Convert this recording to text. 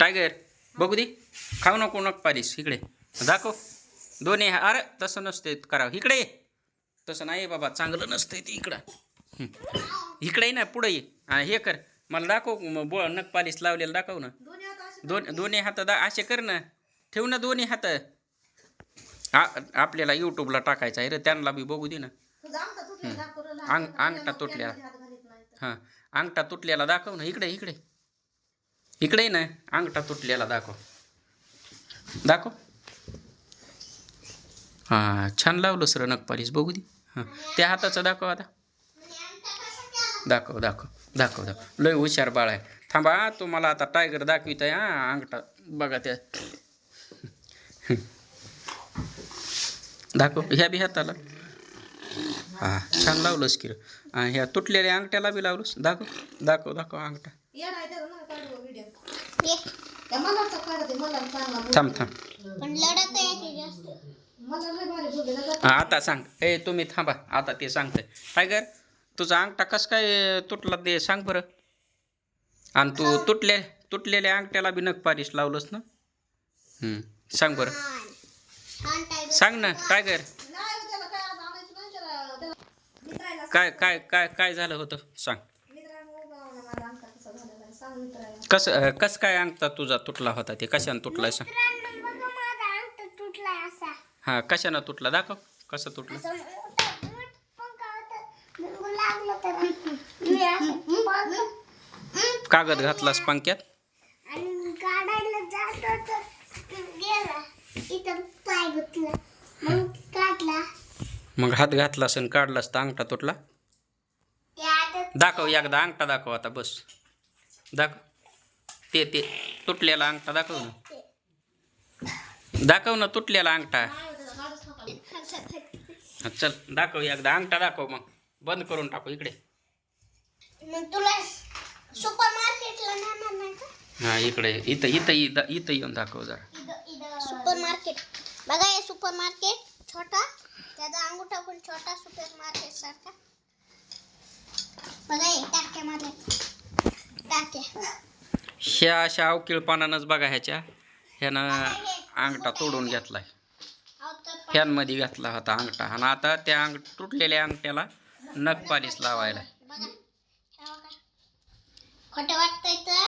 Tiger बघू दे. खाऊ नको नक पालीस. इकडे. दाखव. दोन्ही अरे तसं नसते करावं. इकडे. तसं नाही बाबा चांगलं नसतंय ते इकडं. इकडे ना पुढे ये. हा, कर. मला दाखव बो नक पालीस लावलेलं दाखव ना. दोन दोन्ही हात दा असे कर ना. ठेव ना दोन्ही हात. आपल्याला यूट्यूबला टाकायचं आहे रे. त्यांना बी बघू दे ना. अंग- अंगठा तुटलेला. हां. अंगठा तुटलेला दाखव ना. इकडे इकडे. इकडे नाही ना. अंगठा तुटलेला दाखव. दाखव. हां छान लावलं सर नखपालीस बघू दे. हां त्या हाताचं दाखव आता. दाखव दाखव दाखव दाखव. लय हुशार बाळ आहे. थांबा तुम्हाला आता टायगर दाखवित आहे हां अंगठा. बघा त्या. दाखव ह्या बी हाताला. हां छान लावलंस किर ह्या तुटलेल्या अंगठ्याला बी लावलंस. दाखव दाखव दाखव अंगठा. त्या मलाचा काढते मला चांगला बोल. थांब थांब. पण लढत आहे की जास्त. मला लय भारी बोलले ना हां आता सांग. ए तुम्ही थांबा. आता ते सांगतंय. टायगर तुझा अंगठा कसं काय तुटला ते सांग बरं. आणि तू तुटले तुटलेल्या अंगठ्याला बी नख पालिश लावलंस ना? हं, सांग बरं. छान छान टायगर सांग ना टायगर नाही त्याला काय आज आणायचं नाही त्याला त्याला मित्रायला काय काय काय काय झालं होतं? सांग मित्रांनो उभा राहून माझा अंगठा कसं कसं काय अंगठा तुझा तुटला होता ते? कशानं तुटलाय सांग? मित्रांनो बघा माझा अंगठा तुटलाय असा हां कशानं तुटला? दाखव कसं तुटलं? असं पंखा होता. लागलं तर मी असं कागद घातलास पंख्यात? आणि काढायला जात गेला इथं पाय गुतला मग काढला मग हात घातलास आणि काढलास तर अंगठा तुटला? ते आता दाखव एकदा अंगठा दाखव आता बस. दाखव. ते ते तुटलेला अंगठा दाखव ना. दाखव ना तुटलेला अंगठा. हो, चल दाखव एकदा. अंगठा दाखव मग. बंद करून टाकू इकडे. मग तुला सुपर मार्केटला नेणार नाही का? हा इकडे. इथं इथं इथं इथं येऊन दाखव जरा. सुपर मार्केट बघा हे सुपर मार्केट छोटा. त्याचा अंगूठा पण छोटा सुपर मार्केट सारखा. बघा हे टाक्या मारल्या. टाक्या ह्या अशा अवकिळपानानंच बघा ह्याच्या. ह्यानं अंगठा तोडून घेतलाय. फॅनमध्ये घातला होता अंगठा. आणि आता त्या अंग तुटलेल्या अंगठ्याला नख पालिश लावायला